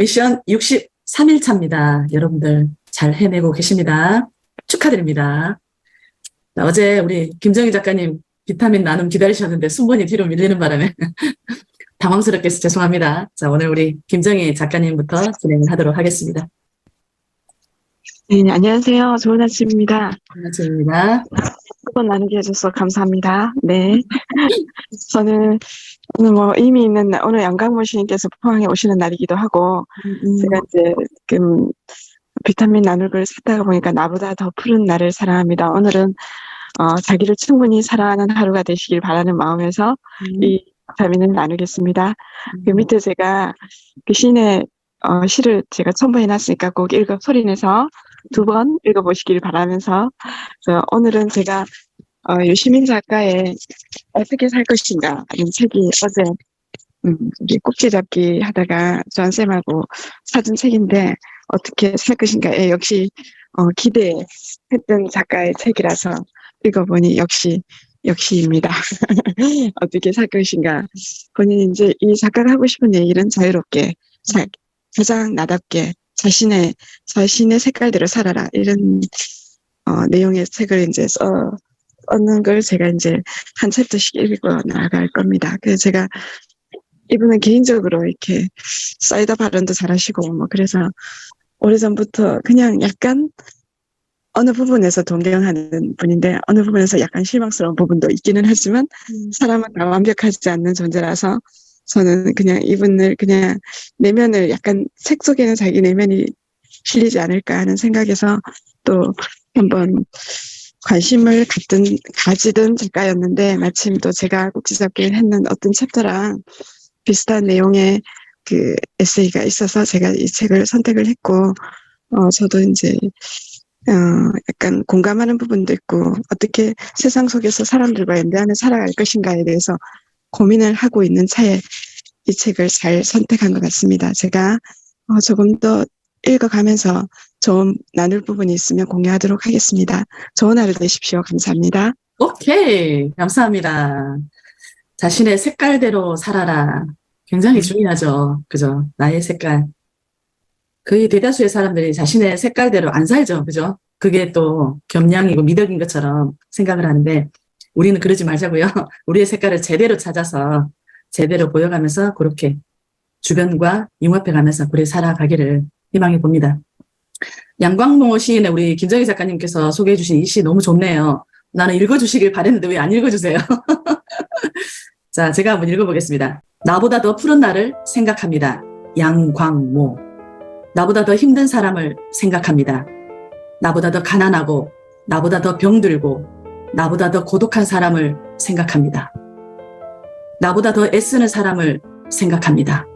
미션 63일 차입니다. 여러분들 잘 해내고 계십니다. 축하드립니다. 자, 어제 우리 김정희 작가님 비타민 나눔 기다리셨는데 순번이 뒤로 밀리는 바람에 당황스럽게 해서 죄송합니다. 자, 오늘 우리 김정희 작가님부터 진행을 하도록 하겠습니다. 네, 안녕하세요. 좋은 아침입니다. 반갑습니다. 수고 나누게 해줘서 감사합니다. 네. 저는 오늘 뭐 의미 있는 날, 오늘 양강모 시인께서 포항에 오시는 날이기도 하고, 제가 이제 지금 비타민 나눌 걸 찾다가 보니까 나보다 더 푸른 나를 사랑합니다. 오늘은 어, 자기를 충분히 사랑하는 하루가 되시길 바라는 마음에서 이 비타민을 나누겠습니다. 그 밑에 제가 그 시인의 어, 시를 제가 첨부해놨으니까 꼭 읽어 소리내서 두 번 읽어보시길 바라면서 그래서 오늘은 제가 어, 유시민 작가의 어떻게 살 것인가 이런 책이 어제 음, 우리 꼭지 잡기 하다가 전 쌤하고 사준 책인데 어떻게 살 것인가에 역시 어, 기대했던 작가의 책이라서 읽어보니 역시 역시입니다. 어떻게 살 것인가. 본인이 이제 이 작가가 하고 싶은 얘기는 자유롭게 자, 가장 나답게 자신의 자신의 색깔대로 살아라 이런 어, 내용의 책을 이제 써 얻는 걸 제가 이제 한 챕터씩 읽어 나갈 겁니다. 그래서 제가 이분은 개인적으로 이렇게 사이다 발언도 잘하시고 뭐 그래서 오래전부터 그냥 약간 어느 부분에서 동경하는 분인데 어느 부분에서 약간 실망스러운 부분도 있기는 하지만 사람은 다 완벽하지 않는 존재라서 저는 그냥 이분을 그냥 내면을 약간 책 속에는 자기 내면이 실리지 않을까 하는 생각에서 또 한번 관심을 갖든 가지던 작가였는데 마침 또 제가 꼭지잡기를 했는 어떤 챕터랑 비슷한 내용의 그 에세이가 있어서 제가 이 책을 선택을 했고 어 저도 이제 어 약간 공감하는 부분도 있고 어떻게 세상 속에서 사람들과 연대하며 살아갈 것인가에 대해서 고민을 하고 있는 차에 이 책을 잘 선택한 것 같습니다. 제가 어 조금 더 읽어가면서 좀 나눌 부분이 있으면 공유하도록 하겠습니다. 좋은 하루 되십시오. 감사합니다. 오케이. 감사합니다. 자신의 색깔대로 살아라. 굉장히 중요하죠. 그죠? 나의 색깔. 거의 대다수의 사람들이 자신의 색깔대로 안 살죠. 그죠? 그게 또 겸양이고 미덕인 것처럼 생각을 하는데 우리는 그러지 말자고요. 우리의 색깔을 제대로 찾아서 제대로 보여가면서 그렇게 주변과 융합해 가면서 그래 살아가기를 희망해 봅니다. 양광모 시인의 우리 김정희 작가님께서 소개해 주신 이 시 너무 좋네요. 나는 읽어주시길 바랬는데 왜 안 읽어주세요? 자, 제가 한번 읽어보겠습니다. 나보다 더 푸른 나를 생각합니다. 양광모. 나보다 더 힘든 사람을 생각합니다. 나보다 더 가난하고, 나보다 더 병들고, 나보다 더 고독한 사람을 생각합니다. 나보다 더 애쓰는 사람을 생각합니다.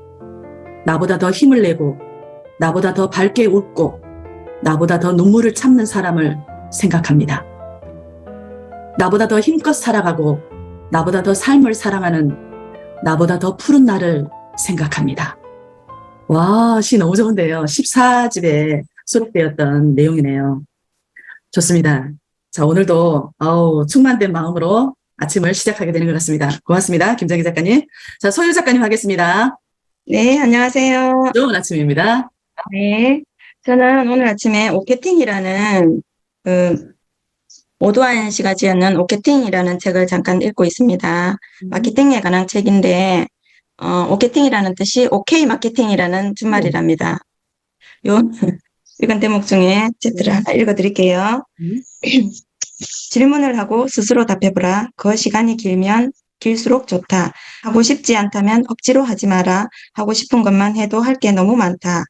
나보다 더 힘을 내고, 나보다 더 밝게 웃고, 나보다 더 눈물을 참는 사람을 생각합니다. 나보다 더 힘껏 살아가고, 나보다 더 삶을 사랑하는, 나보다 더 푸른 나를 생각합니다. 와, 시 너무 좋은데요. 14집에 수록되었던 내용이네요. 좋습니다. 자, 오늘도, 어우, 충만된 마음으로 아침을 시작하게 되는 것 같습니다. 고맙습니다. 김정희 작가님. 자, 소유 작가님 하겠습니다. 네, 안녕하세요. 좋은 아침입니다. 네. 저는 오늘 아침에 오케팅이라는 그 오도환 씨가 지었는 오케팅이라는 책을 잠깐 읽고 있습니다. 마케팅에 관한 책인데 어, 오케팅이라는 뜻이 오케이 마케팅이라는 준말이랍니다. 요 이건 대목 중에 챕터를 하나 읽어드릴게요. 음. 질문을 하고 스스로 답해보라. 그 시간이 길면 길수록 좋다. 하고 싶지 않다면 억지로 하지 마라. 하고 싶은 것만 해도 할 게 너무 많다.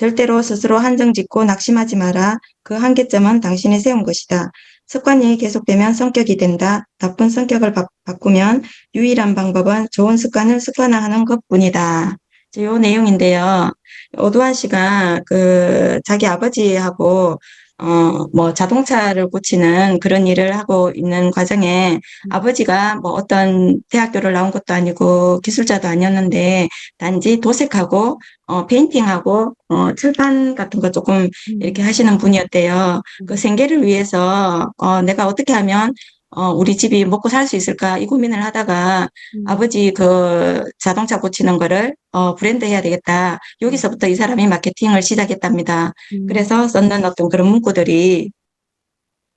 절대로 스스로 한정 짓고 낙심하지 마라. 그 한계점은 당신이 세운 것이다. 습관이 계속되면 성격이 된다. 나쁜 성격을 바, 바꾸면 유일한 방법은 좋은 습관을 습관화하는 것 뿐이다. 이 내용인데요. 오두환 씨가 그 자기 아버지하고 어, 뭐 자동차를 고치는 그런 일을 하고 있는 과정에 아버지가 뭐 어떤 대학교를 나온 것도 아니고 기술자도 아니었는데 단지 도색하고 어, 페인팅하고 어, 철판 같은 거 조금 이렇게 하시는 분이었대요. 그 생계를 위해서 어, 내가 어떻게 하면 어, 우리 집이 먹고 살 수 있을까 이 고민을 하다가 음. 아버지 그 자동차 고치는 거를 어, 브랜드 해야 되겠다. 여기서부터 이 사람이 마케팅을 시작했답니다. 음. 그래서 썼는 어떤 그런 문구들이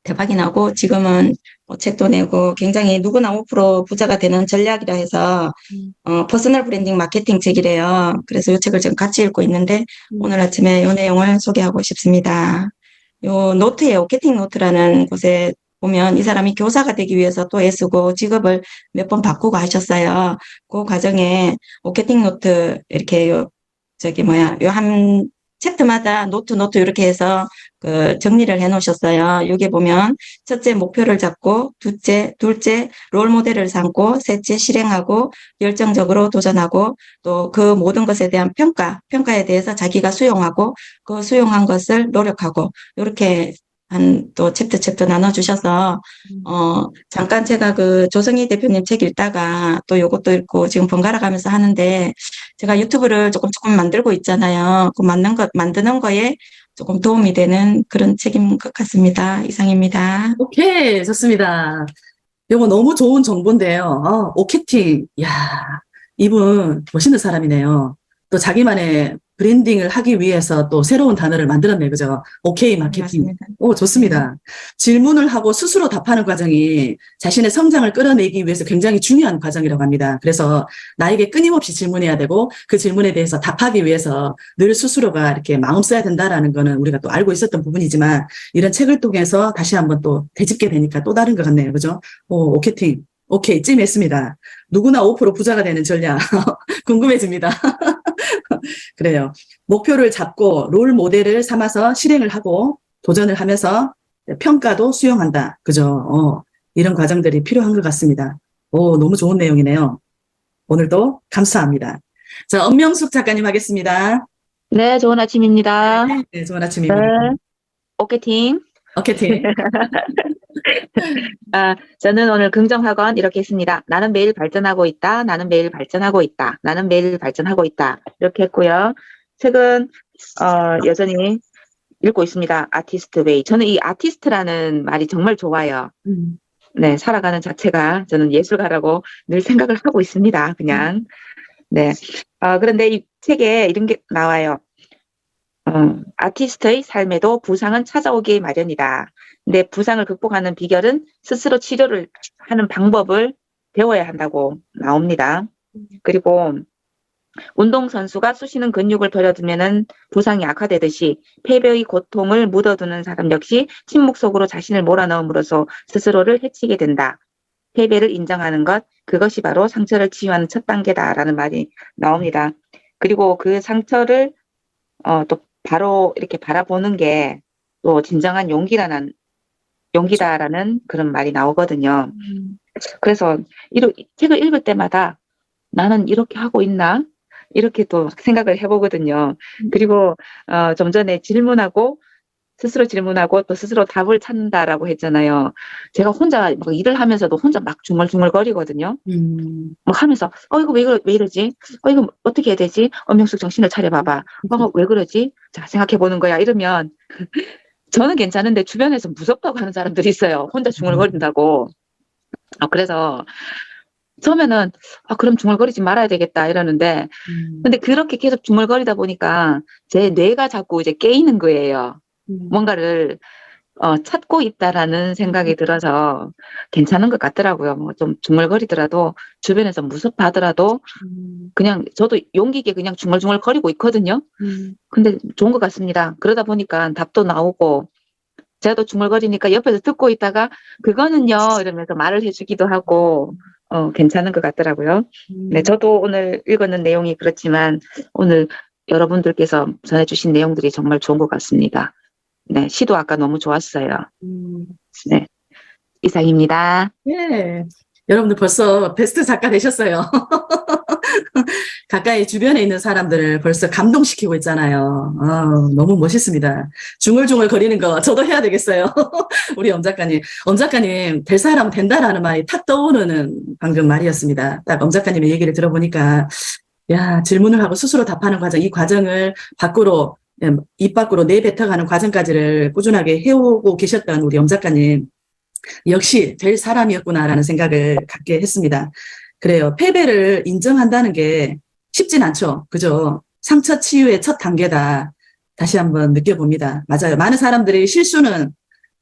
대박이 나고 지금은 뭐 책도 내고 굉장히 누구나 5% 부자가 되는 전략이라 해서 음. 어, 퍼스널 브랜딩 마케팅 책이래요. 그래서 이 책을 지금 같이 읽고 있는데 음. 오늘 아침에 이 내용을 소개하고 싶습니다. 요 노트에 오케팅 노트라는 곳에 보면 이 사람이 교사가 되기 위해서 또 애쓰고 직업을 몇 번 바꾸고 하셨어요. 그 과정에 오케팅 노트 이렇게 요 저기 뭐야 요 한 챕터마다 노트 노트 이렇게 해서 그 정리를 해 놓으셨어요. 여기 보면 첫째 목표를 잡고 둘째 둘째 롤 모델을 삼고 셋째 실행하고 열정적으로 도전하고 또 그 모든 것에 대한 평가 평가에 대해서 자기가 수용하고 그 수용한 것을 노력하고 이렇게 한 또 챕터 챕터 나눠 주셔서 어 잠깐 제가 그 조성희 대표님 책 읽다가 또 요것도 읽고 지금 번갈아 가면서 하는데 제가 유튜브를 조금 조금 만들고 있잖아요. 그 만든 것 만드는 거에 조금 도움이 되는 그런 책인 것 같습니다. 이상입니다. 오케이, 좋습니다. 요거 너무 좋은 정보인데요. 어, 오케팅. 야 이분 멋있는 사람이네요. 또 자기만의 브랜딩을 하기 위해서 또 새로운 단어를 만들었네요. 그죠? 오케이 마케팅. 맞습니다. 오, 좋습니다. 질문을 하고 스스로 답하는 과정이 자신의 성장을 끌어내기 위해서 굉장히 중요한 과정이라고 합니다. 그래서 나에게 끊임없이 질문해야 되고 그 질문에 대해서 답하기 위해서 늘 스스로가 이렇게 마음 써야 된다라는 거는 우리가 또 알고 있었던 부분이지만 이런 책을 통해서 다시 한번 또 되짚게 되니까 또 다른 것 같네요. 그죠? 오, 오케팅. 오케이, 찜했습니다. 누구나 5% 부자가 되는 전략. 궁금해집니다. 그래요. 목표를 잡고 롤 모델을 삼아서 실행을 하고 도전을 하면서 평가도 수용한다. 그죠? 어, 이런 과정들이 필요한 것 같습니다. 오, 너무 좋은 내용이네요. 오늘도 감사합니다. 자, 엄명숙 작가님 하겠습니다. 네, 좋은 아침입니다. 네, 좋은 아침입니다. 네. 오케이팅. 오케이. 아, 저는 오늘 긍정학원 이렇게 했습니다. 나는 매일 발전하고 있다. 나는 매일 발전하고 있다. 나는 매일 발전하고 있다. 이렇게 했고요. 책은 어, 여전히 읽고 있습니다. 아티스트 웨이. 저는 이 아티스트라는 말이 정말 좋아요. 음, 네, 살아가는 자체가 저는 예술가라고 늘 생각을 하고 있습니다. 그냥. 네. 어, 그런데 이 책에 이런 게 나와요. 어, 아티스트의 삶에도 부상은 찾아오기 마련이다. 근데 부상을 극복하는 비결은 스스로 치료를 하는 방법을 배워야 한다고 나옵니다. 그리고 운동선수가 쑤시는 근육을 버려두면은 부상이 악화되듯이 패배의 고통을 묻어두는 사람 역시 침묵 속으로 자신을 몰아넣음으로써 스스로를 해치게 된다. 패배를 인정하는 것, 그것이 바로 상처를 치유하는 첫 단계다라는 말이 나옵니다. 그리고 그 상처를 어, 또 바로 이렇게 바라보는 게 또 진정한 용기라는 용기다라는 그런 말이 나오거든요. 그래서 이러, 책을 읽을 때마다 나는 이렇게 하고 있나? 이렇게 또 생각을 해보거든요. 그리고 어, 좀 전에 질문하고 스스로 질문하고 또 스스로 답을 찾는다라고 했잖아요. 제가 혼자 막 일을 하면서도 혼자 막 중얼중얼거리거든요. 음, 막 하면서 어 이거 왜, 이러, 왜 이러지? 어 이거 어떻게 해야 되지? 엄명숙 정신을 차려봐봐. 어, 왜 그러지? 자 생각해 보는 거야. 이러면 저는 괜찮은데 주변에서 무섭다고 하는 사람들이 있어요. 혼자 중얼거린다고. 어, 그래서 처음에는 아 그럼 중얼거리지 말아야 되겠다 이러는데 음, 근데 그렇게 계속 중얼거리다 보니까 제 뇌가 자꾸 이제 깨이는 거예요. 음. 뭔가를 어, 찾고 있다라는 생각이 들어서 괜찮은 것 같더라고요. 뭐 좀 중얼거리더라도 주변에서 무섭다 하더라도 음, 그냥 저도 용기 있게 그냥 중얼중얼 거리고 있거든요. 음, 근데 좋은 것 같습니다. 그러다 보니까 답도 나오고 제가 또 중얼거리니까 옆에서 듣고 있다가 그거는요 이러면서 말을 해주기도 하고 어, 괜찮은 것 같더라고요. 음. 네, 저도 오늘 읽었는 내용이 그렇지만 오늘 여러분들께서 전해주신 내용들이 정말 좋은 것 같습니다. 네, 시도 아까 너무 좋았어요. 음. 이상입니다. 예. 여러분들 벌써 베스트 작가 되셨어요. 가까이 주변에 있는 사람들을 벌써 감동시키고 있잖아요. 아, 너무 멋있습니다. 중얼중얼 거리는 거 저도 해야 되겠어요. 우리 엄 작가님. 엄 작가님, 될 사람 된다라는 말이 탁 떠오르는 방금 말이었습니다. 딱 엄 작가님의 얘기를 들어보니까, 야, 질문을 하고 스스로 답하는 과정, 이 과정을 밖으로, 예, 입 밖으로 내뱉어가는 과정까지를 꾸준하게 해오고 계셨던 우리 엄 작가님. 역시 될 사람이었구나라는 생각을 갖게 했습니다. 그래요. 패배를 인정한다는 게 쉽진 않죠. 그죠? 상처 치유의 첫 단계다. 다시 한번 느껴봅니다. 맞아요. 많은 사람들이 실수는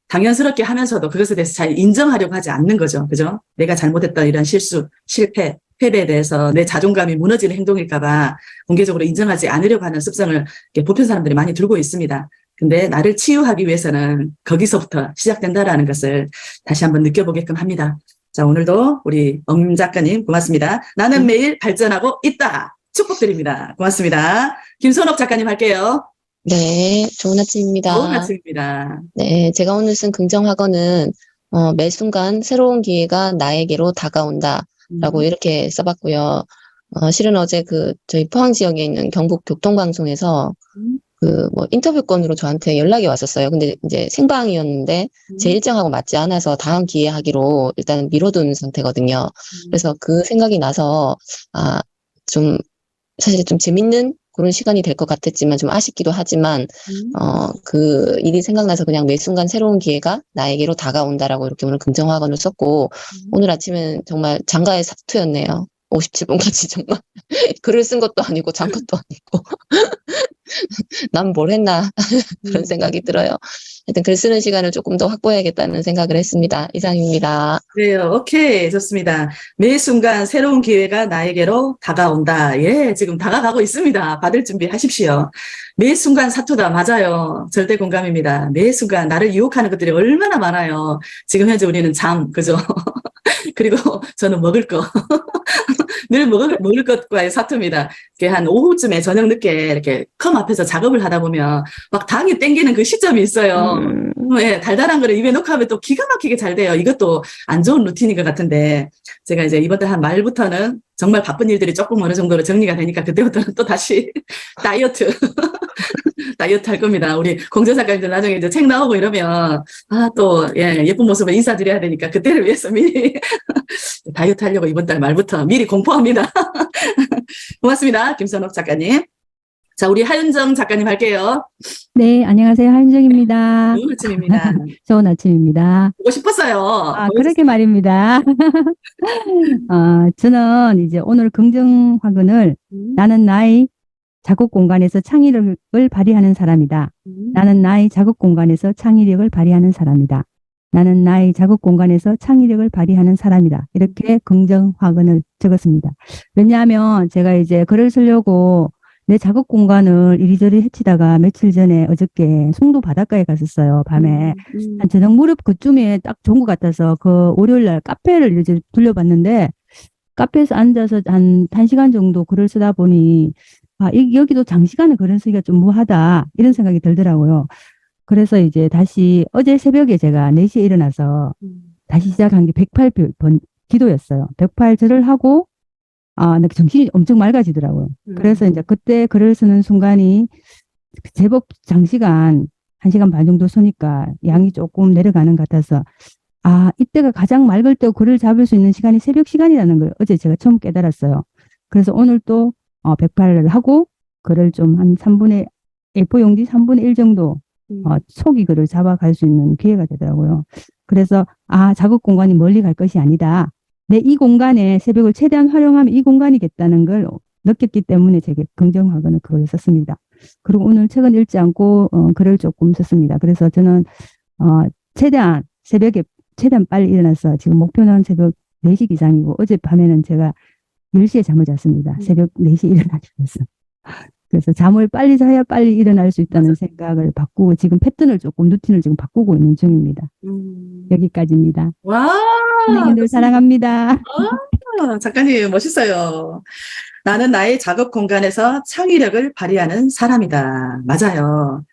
당연스럽게 하면서도 그것에 대해서 잘 인정하려고 하지 않는 거죠. 그죠? 내가 잘못했던 이런 실수, 실패, 패배에 대해서 내 자존감이 무너지는 행동일까봐 공개적으로 인정하지 않으려고 하는 습성을 보편 사람들이 많이 들고 있습니다. 근데 나를 치유하기 위해서는 거기서부터 시작된다라는 것을 다시 한번 느껴보게끔 합니다. 자, 오늘도 우리 엄 작가님 고맙습니다. 나는 매일 발전하고 있다. 축복드립니다. 고맙습니다. 김선옥 작가님 할게요. 네, 좋은 아침입니다. 좋은 아침입니다. 네, 제가 오늘 쓴 긍정학어는 어, 매 순간 새로운 기회가 나에게로 다가온다 라고 이렇게 써봤고요. 어, 실은 어제 그 저희 포항 지역에 있는 경북 교통방송에서 음. 그뭐 인터뷰권으로 저한테 연락이 왔었어요. 근데 이제 생방이었는데 제 일정하고 맞지 않아서 다음 기회 하기로 일단 미뤄둔 상태거든요. 그래서 그 생각이 나서 아, 좀 사실 좀 재밌는 그런 시간이 될 것 같았지만 좀 아쉽기도 하지만 어, 그 일이 생각나서 그냥 매 순간 새로운 기회가 나에게로 다가온다라고 이렇게 오늘 긍정학원을 썼고 오늘 아침엔 정말 장가의 사투였네요. 57분까지 정말. 글을 쓴 것도 아니고 잔 것도 아니고. 난 뭘 했나? 그런 생각이 들어요. 하여튼 글 쓰는 시간을 조금 더 확보해야겠다는 생각을 했습니다. 이상입니다. 그래요. 오케이. 좋습니다. 매 순간 새로운 기회가 나에게로 다가온다. 예, 지금 다가가고 있습니다. 받을 준비 하십시오. 매 순간 사투다. 맞아요. 절대 공감입니다. 매 순간 나를 유혹하는 것들이 얼마나 많아요. 지금 현재 우리는 잠, 그죠? 그리고 저는 먹을 거. 늘 먹을, 먹을 것과의 사투입니다. 이렇게 한 오후쯤에 저녁 늦게 이렇게 컴 앞에서 작업을 하다 보면 막 당이 땡기는 그 시점이 있어요. 음, 예, 달달한 거를 입에 넣고 하면 또 기가 막히게 잘 돼요. 이것도 안 좋은 루틴인 것 같은데, 제가 이제 이번 달 한 말부터는 정말 바쁜 일들이 조금 어느 정도로 정리가 되니까 그때부터는 또 다시 다이어트, 다이어트 할 겁니다. 우리 공조 작가님들 나중에 이제 책 나오고 이러면, 아, 또, 예, 예쁜 모습을 인사드려야 되니까 그때를 위해서 미리 다이어트 하려고 이번 달 말부터 미리 공포합니다. 고맙습니다. 김선옥 작가님. 자, 우리 하윤정 작가님 할게요. 네, 안녕하세요. 한정입니다. 좋은 아침입니다. 좋은 아침입니다. 보고 싶었어요. 아, 그러게 말입니다. 어, 저는 이제 오늘 긍정 화근을 음, 나는 나의 작업 공간에서 창의력을 발휘하는 사람이다. 음. 나는 나의 작업 공간에서 창의력을 발휘하는 사람이다. 나는 나의 작업 공간에서 창의력을 발휘하는 사람이다. 이렇게 긍정 화근을 적었습니다. 왜냐하면 제가 이제 글을 쓰려고 내 작업 공간을 이리저리 헤치다가 며칠 전에 어저께 송도 바닷가에 갔었어요. 밤에. 음, 한 저녁 무렵 그쯤에 딱 좋은 것 같아서 그 월요일 날 카페를 이제 둘러봤는데 카페에서 앉아서 한, 한 시간 정도 글을 쓰다 보니 아, 이, 여기도 장시간에 글을 쓰기가 좀 무하다 이런 생각이 들더라고요. 그래서 이제 다시 어제 새벽에 제가 4시에 일어나서 음. 다시 시작한 게 108번 기도였어요. 108절을 하고 아, 나 정신이 엄청 맑아지더라고요. 음. 그래서 이제 그때 글을 쓰는 순간이 제법 장시간, 한 시간 반 정도 쓰니까 양이 조금 내려가는 것 같아서 아, 이때가 가장 맑을 때 글을 잡을 수 있는 시간이 새벽 시간이라는 걸 어제 제가 처음 깨달았어요. 그래서 오늘 또 어, 108을 하고 글을 좀 한 3분의 A4 용지 3분의 1 정도 음. 어, 초기 글을 잡아갈 수 있는 기회가 되더라고요. 그래서 아, 작업 공간이 멀리 갈 것이 아니다. 내 이 공간에 새벽을 최대한 활용하면 이 공간이겠다는 걸 느꼈기 때문에 제게 긍정하거나 그걸 썼습니다. 그리고 오늘 책은 읽지 않고 어, 글을 조금 썼습니다. 그래서 저는 어, 최대한 새벽에 최대한 빨리 일어나서 지금 목표는 새벽 4시 기상이고 어젯밤에는 제가 10시에 잠을 잤습니다. 음. 새벽 4시 일어나기 위해서. 그래서 잠을 빨리 자야 빨리 일어날 수 있다는 생각을 바꾸고 지금 패턴을 조금 루틴을 지금 바꾸고 있는 중입니다. 음. 여기까지입니다. 와. 선생님들 사랑합니다. 아, 작가님 멋있어요. 나는 나의 작업 공간에서 창의력을 발휘하는 사람이다. 맞아요.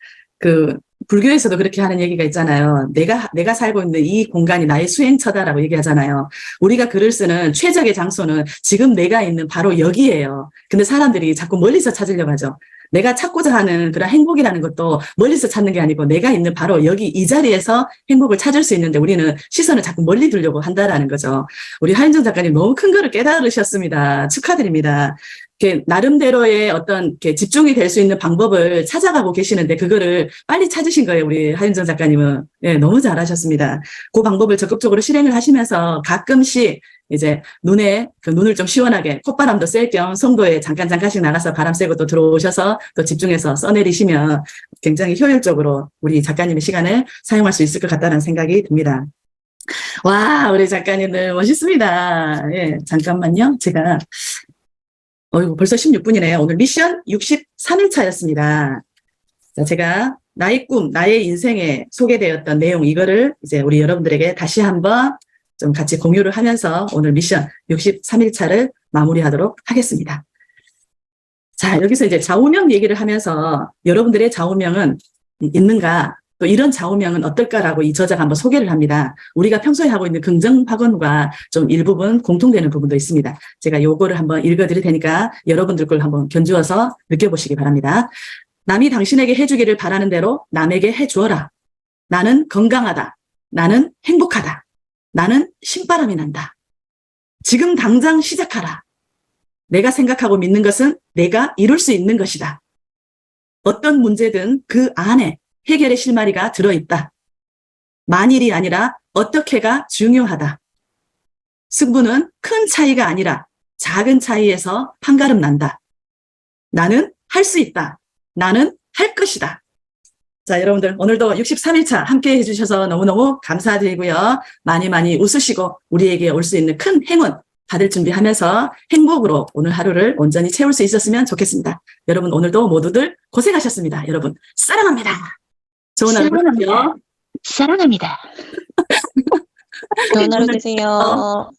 그 불교에서도 그렇게 하는 얘기가 있잖아요. 내가 내가 살고 있는 이 공간이 나의 수행처다라고 얘기하잖아요. 우리가 글을 쓰는 최적의 장소는 지금 내가 있는 바로 여기예요. 근데 사람들이 자꾸 멀리서 찾으려고 하죠. 내가 찾고자 하는 그런 행복이라는 것도 멀리서 찾는 게 아니고 내가 있는 바로 여기 이 자리에서 행복을 찾을 수 있는데 우리는 시선을 자꾸 멀리 두려고 한다라는 거죠. 우리 하윤정 작가님 너무 큰 거를 깨달으셨습니다. 축하드립니다. 이렇게 나름대로의 어떤 이렇게 집중이 될 수 있는 방법을 찾아가고 계시는데 그거를 빨리 찾으신 거예요, 우리 하윤정 작가님은. 예, 너무 잘하셨습니다. 그 방법을 적극적으로 실행을 하시면서 가끔씩 이제 눈에 그 눈을 좀 시원하게 콧바람도 쐴 겸 송도에 잠깐 잠깐씩 나가서 바람 쐬고 또 들어오셔서 또 집중해서 써내리시면 굉장히 효율적으로 우리 작가님의 시간을 사용할 수 있을 것 같다는 생각이 듭니다. 와, 우리 작가님들 멋있습니다. 예, 잠깐만요. 제가 어이구, 벌써 16분이네요. 오늘 미션 63일차였습니다. 자, 제가 나의 꿈, 나의 인생에 소개되었던 내용, 이거를 이제 우리 여러분들에게 다시 한번 좀 같이 공유를 하면서 오늘 미션 63일차를 마무리하도록 하겠습니다. 자, 여기서 이제 좌우명 얘기를 하면서 여러분들의 좌우명은 있는가, 또 이런 좌우명은 어떨까라고 이 저자가 한번 소개를 합니다. 우리가 평소에 하고 있는 긍정 확언과 좀 일부분 공통되는 부분도 있습니다. 제가 요거를 한번 읽어드릴 테니까 여러분들 걸 한번 견주어서 느껴보시기 바랍니다. 남이 당신에게 해주기를 바라는 대로 남에게 해주어라. 나는 건강하다. 나는 행복하다. 나는 신바람이 난다. 지금 당장 시작하라. 내가 생각하고 믿는 것은 내가 이룰 수 있는 것이다. 어떤 문제든 그 안에 해결의 실마리가 들어있다. 만일이 아니라 어떻게가 중요하다. 승부는 큰 차이가 아니라 작은 차이에서 판가름 난다. 나는 할 수 있다. 나는 할 것이다. 자, 여러분들 오늘도 63일차 함께 해주셔서 너무너무 감사드리고요. 많이 많이 웃으시고 우리에게 올 수 있는 큰 행운 받을 준비하면서 행복으로 오늘 하루를 온전히 채울 수 있었으면 좋겠습니다. 여러분 오늘도 모두들 고생하셨습니다. 여러분 사랑합니다. 좋은 하루 보내세요. 사랑합니다. 좋은 하루 되세요.